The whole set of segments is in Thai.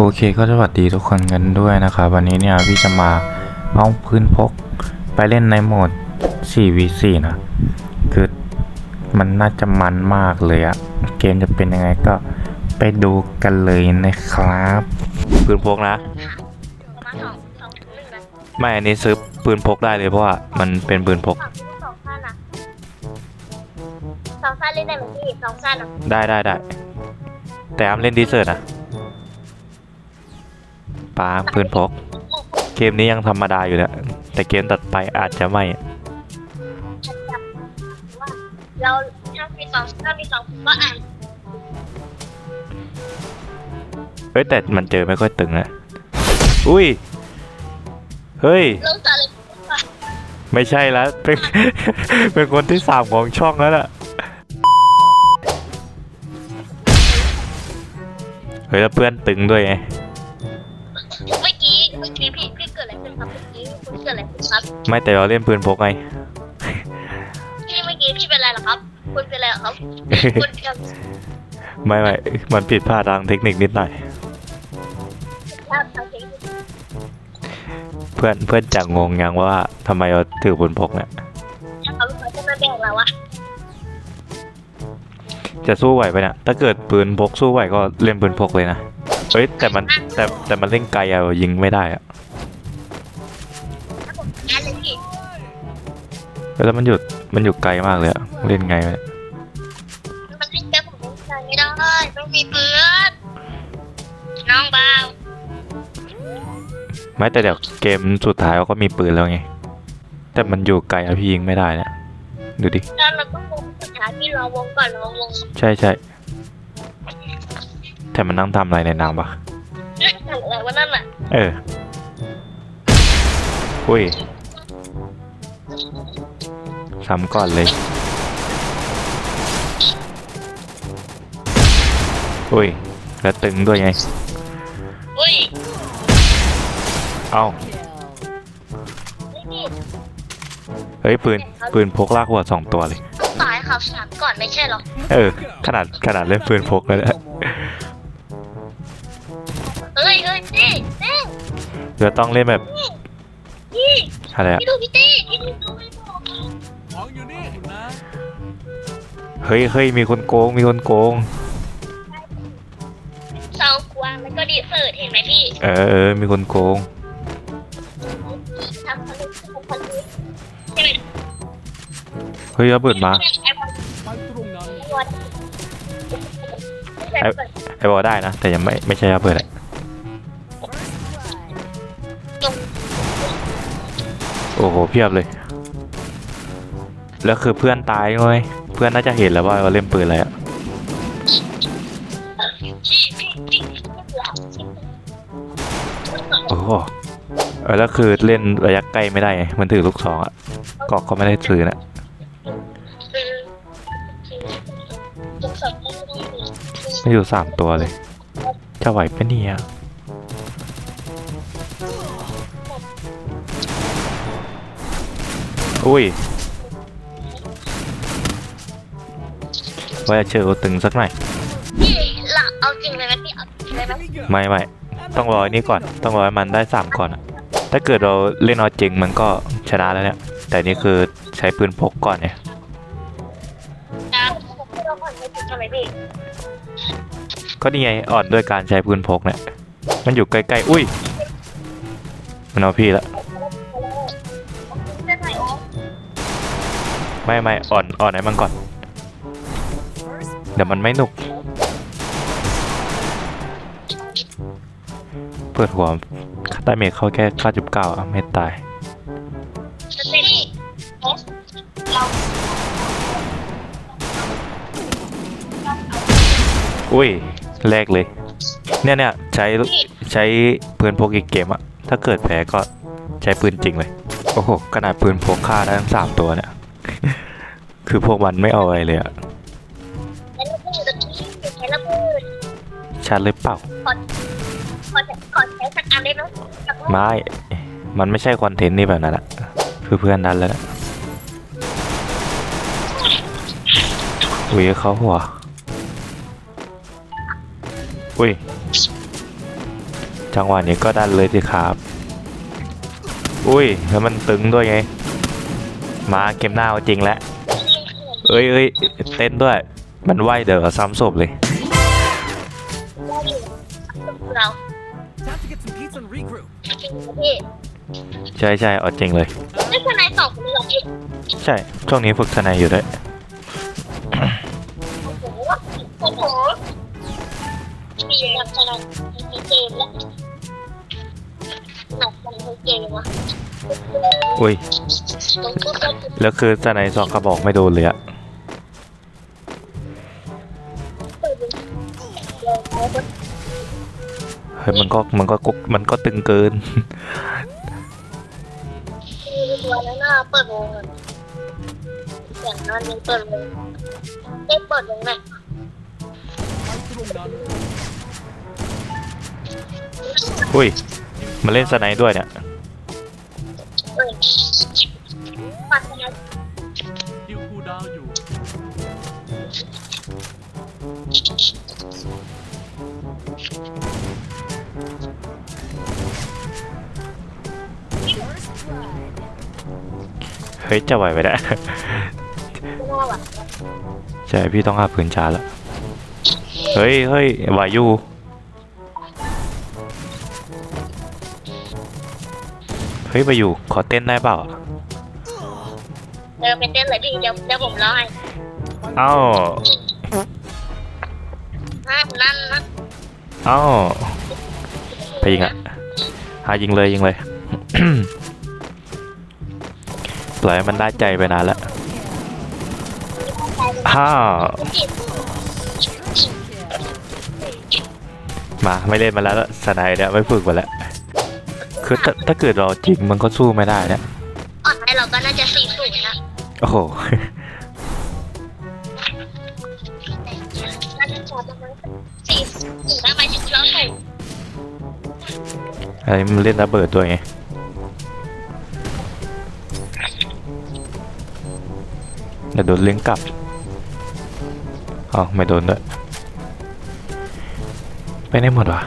โอเคก็สวัสดีทุกคนกันด้วยนะครับวันนี้เนี่ยพี่จะมาเอาพื้นพกไปเล่นในโหมด 4v4 นะ คือมันน่าจะมันมากเลยอะเกมจะเป็นยังไงก็ไปดูกันเลยนะครับปืนพกนะประมาณสองสองถึงหนึ่งนะไม่อันนี้ซื้อปืนพกได้เลยเพราะว่ามันเป็นปืนพกสองสองสั้นอะสองสั้นเล่นได้ไหมพี่สองสั้นอะได้ได้ได้แต่อ้ามเล่นดีเซอร์นะ ปาปืนพก เกมนี้ยังธรรมดาอยู่แล้วแต่เกมตัดไปอาจจะไม่ว่าเราถ้ามีสองถ้ามีสองผมก็อ่านเฮ้ยแต่มันเจอไม่ค่อยตึงนะ อุ้ย เฮ้ย ลงสารเลยไม่ใช่แล้ว เป็น เป็นคนที่สามของช่องแล้วล่ะ เฮ้ยแล้วเพื่อนตึงด้วยไง คุณเกิดอะไรขึ้นครับไม่แต่เราเล่นปืนพกไงพี่เมื่อกี้พี่เป็นอะไรเหรอครับ คุณเป็นอะไรเหรอครับคุณกับไม่ไม่มันผิดพลาดทางเทคนิคนิดหน่อย ภาพทางเทคนิคเพื่อนเพื่อนจะงงยังว่าทำไมเราถือปืนพกเนี่ยเขาเขาจะมาแบ่งเราอะจะสู้ไหวไปเนี่ยถ้าเกิดปืนพกสู้ไหวก็เล่นปืนพกเลยนะเฮ้ยแต่มันแต่แต่มันเล่นไกลอะยิงไม่ได้อะ แล้วมันหยุดมันอยู่ไกลมากเลยอะเล่นไงวะเนี่ยมันเล่นแค่ผมเล่นใจไม่ได้ต้องมีเพื่อนน้องบ่าวไม่แต่เดี๋ยวเกมสุดท้ายเขาก็มีปืนแล้วไง แต่มันอยู่ไกลอะพี่ยิงไม่ได้เนี่ยดูดิแล้วเราต้องวงสุดท้ายพี่รอวงก่อนรอวงใช่ใช่แต่มันนั่งทำอะไรในน้ำปะทำอะไรวะนั่นอะเอออุ้ย ซ้ำก่อนเลยอุ้ยแล้วตึงด้วยไงอุ้ยเอ้านี่เฮ้ยปืนปืนพกลากหัวสองตัวเลยต้องตายข่าวสามก่อนไม่ใช่เหรอ เออ ขนาดขนาดเล่นปืนพกแล้วเนี่ยเฮ้ยเฮ้ยนี่นี่เดี๋ยวต้องเล่นแบบนี่อะไรอะพี่ดูพี่ตี้พี่ดูดูไม่บอก ของอยู่นี่นะเฮ้ยเฮ้ยมีคนโกง มีคนโกงเซาควางแล้วก็ดีเสิร์ตเห็นไหมพี่เออเออมีคนโกง ทำคนนี้ทำคนนี้ใช่ไหมเฮ้ยระเบิดมาไปตรงนั้นไอ้บอลไอ้บอลได้นะ แต่ยังไม่ไม่ใช่ระเบิดอะโอ้โหเพียบเลย แล้วคือเพื่อนตายเลยเพื่อนน่าจะเห็นแล้วว่าเราเล่นปืนอะไรอะโอ้โหเออแล้วคือเล่นระยะใกล้ไม่ได้ไงมันถือลูกซองอะกอกก็ไม่ได้ถือนะคือจะสอบได้ดีไม่อยู่สามตัวเลย จะไหวปะเนี่ยอุ้ย ว่าจะเจอตัวตึงสักหน่อยพี่หลักเอาจริงเลยไหมพี่เอาจริงเลยไหมไม่ไม่ต้องรออันนี้ก่อน ต้องรอให้มันได้สามก่อนอะถ้าเกิดเราเล่นเอาจริงมันก็ชนะแล้วเนี่ย แต่นี่คือใช้ปืนพกก่อนเนี่ยนะเราผ่อนไม่ถึงใช่ไหมพี่ก็นี่ไงอ่อนด้วยการใช้ปืนพกเนี่ย มันอยู่ใกล้ๆ อุ้ย มันเอาพี่ละได้ไหมอ๋อไม่ไม่อ่อนอ่อนให้มันก่อน เดี๋ยวมันไม่หนุก เปิดหัวได้เมจเข้าแค่9.9อะไม่ตายจะเป็นเราอุ้ย แรกเลย เนี่ยเนี่ยใช้ใช้ปืนพกอีกเกมอะถ้าเกิดแพ้ก็ใช้ปืนจริงเลย โอ้โหขนาดปืนพกฆ่าได้ทั้งสามตัวเนี่ย คือพวกมันไม่เอาอะไรเลยอะ ชัดหรือเปล่า ขอขอใช้สักอันได้ไหมไม่ มันไม่ใช่คอนเทนต์นี่แบบนั้นอะคือเพื่อนนั้นแล้วนะอุ้ยเขาหัว อุ้ย จังหวะนี้ก็ดันเลยสิครับ อุ้ย แล้วมันตึงด้วยไง มาเกมหน้าเอาจริงแล้ว เอ้ยเอ้ยเต้นด้วย มันไหวเดี๋ยวซ้ำศพเลย เรา Time to get some pizza and regroup. จริงพี่ใช่ใช่เอาจริงเลยไม่ใช่นายสองคนนี้หรอกพี่ใช่ ช่วงนี้ฝึกทนายอยู่ด้วย โอ้โหมีนักแสดงในเกมแล้วหนักมันในเกมวะอุ้ย ต้องพูดกันแล้วคือทนายสองกระบอกไม่โดนเลยอะ ฮ้ยมันก็มันก็กุ๊กมันก็ตึงเกินมีตัวนั้นน่ะเปิดวงอะเสียงนั้นยังเปิดเลยได้เปิดวงไหนไปตรงนั้นอุ้ยมาเล่นสไนด์ด้วยเนี่ยเอ้ยปัดไปแล้วดิวคูลดาวน์อยู่ เฮ้ยจะไหวไปได้ไม่น่าหวังใช่พี่ต้องหาปืนชาร์จแล้ว เฮ้ยเฮ้ยไหวอยู่เฮ้ยไปอยู่ขอเต้นได้เปล่าเดินไปเต้นเลยพี่เดี๋ยวเดี๋ยวผมร้องให้เอ้าฮะนั่นนะเอ้าไปยิงอะหายิงเลยยิงเลย ปล่อยให้มันได้ใจไปนานแล้วฮ่าพี่มาไม่เล่นมาแล้วสไนด์เนี่ยไม่ฝึกมาแล้วคือถ้าถ้าเกิดเราจริงมันก็สู้ไม่ได้เนี่ยอ่อนให้เราก็น่าจะสี่ศูนย์นะโอ้โหน่าจะพอประมาณสี่ศูนย์นะหมายถึงเราถูกอันนี้มันเล่นระเบิดด้วยไง เดี๋ยวโดนเลี้ยงกลับอ๋อไม่โดนด้วยไปไหนหมดวะ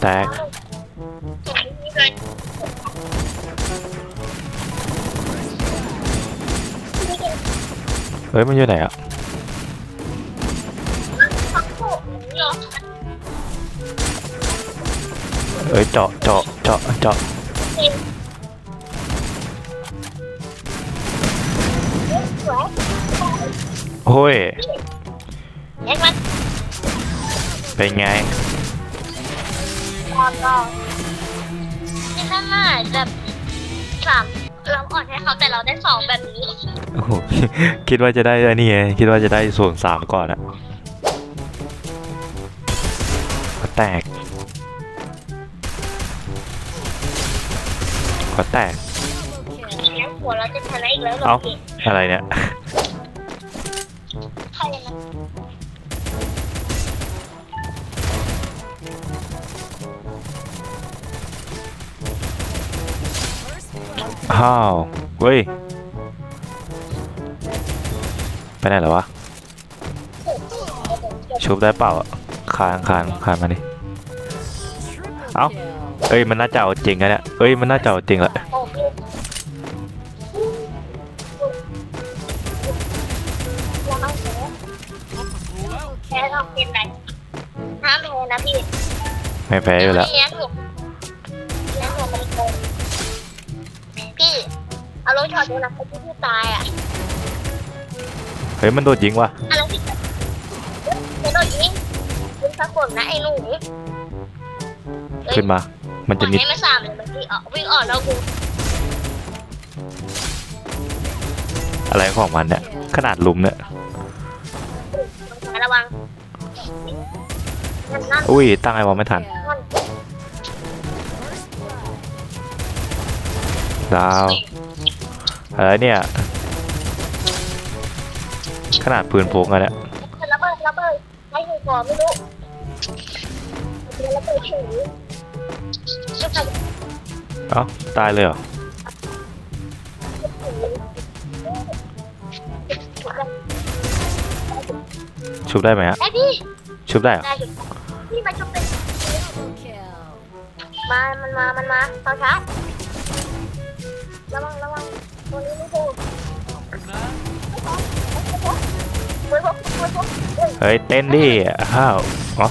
แตกเฮ้ย มันอยู่ไหนอะเหรอเอ้ยเจาะเจาะ เจาะเจาะสวยโอ้ยเห็นไหมเป็นไงตอนรอนี่ถ้าน่าแบบสามเราอ่อนให้เขาแต่เราได้สองแบบนี้โอ้โหคิดว่าจะได้อันนี้ไงคิดว่าจะได้ส่วนสามก่อนอะก็แตก ก็แตก เลี้ยงหัวเราจะชนะอีกแล้วเหรอเอ้าพี่อะไรเนี่ย ใครนะอ้าวเว้ย ไปไหนแล้ววะ ชุบได้เปล่าอะคานคานคานมาดิ เอ้า เอ้ยมันน่าจะเอาจริงอะเนี่ยเอ้ยมันน่าจะเอาจริงละโอ้พี่เราเอาเถอะรถศัตรูแล้วแพ้เราเป็นไรห้ามแพ้นะพี่ไม่แพ้อยู่แล้วเลี้ยงถูกเลี้ยงถูกมันโกงพี่เอารถถอดดูนะไอ้ที่พี่ตายอะเฮ้ยมันโดดยิงว่ะอะไรที่จะโดนยิงคุณสะกดนะไอ้หนูขึ้นมา มันจะนิดให้มันสามเลยมันวิ่งออกวิ่งออกแล้วกูอะไรของมันเนี่ยขนาดลุมเนี่ยระวังนั่นนั่นอุ้ยตั้งไอวอลไม่ทันนั่นดาวอะไรเนี่ย ขนาดปืนพกอะเนี่ยระเบิดระเบิดให้หัวก่อนไม่รู้ระเบิดถึงจะทำ เอ้าตายเลยเหรอถชุบได้ไหมฮะ ไอ้พี่ชุบได้เหรอ ได้จุดนี่มาจุดเป็นมา มันมา มันมาตอนเช้าระวัง ระวังตัวนี้ไม่ถูกนะเว้ยพวกเว้ยพวกเฮ้ยเฮ้ยเต้นดิอ้าวอ๋อ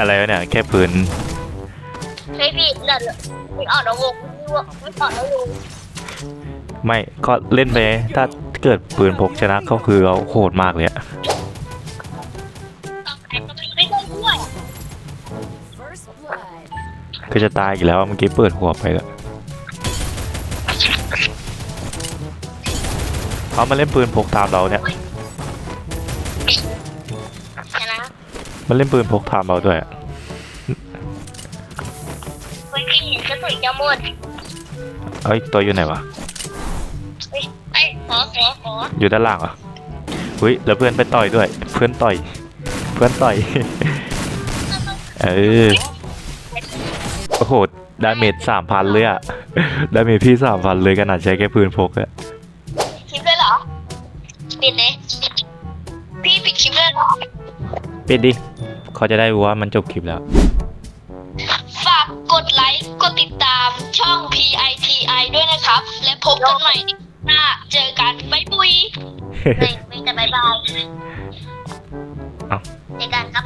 อะไรวะเนี่ย แค่ปืนเฮ้ยพี่เดินไม่ออกแล้ววงไม่วงไม่ออกแล้ววงไม่ก็เล่นไป ถ้าเกิดปืนพกชนะก็คือเราโหดมากเลยอะไม่ได้ด้วยคือจะตายอีกแล้วอะเมื่อกี้เปิดหัวไปแล้วเขามาเล่นปืนพกตามเราเนี่ย มันเล่นปืนพกตามเราด้วยอะเฮ้ยพี่จะตุ๋ยจะหมดเอ้ยตัวอยู่ไหนวะ เฮ้ยไอ้ขอขอขออยู่ด้านล่างเหรออุ้ยแล้วเพื่อนไปต่อยด้วย เพื่อนต่อย เพื่อนต่อย เออ โอ้โห ดาเมจสามพันเลยอะ ดาเมจพี่สามพันเลยขนาดใช้แค่ปืนพกอะคลิปเลยเหรอปิดเลยพี่ปิดคลิปเลยเหรอ ปิดดิ เขาจะได้รู้ว่ามันจบคลิปแล้ว ฝากกดไลค์กดติดตามช่อง PITI ด้วยนะครับ และพบกันใหม่หน้าเจอกันบ๊ายบุยไม่ไม่จะบ๊ายบายเอ้าเจอกันครับ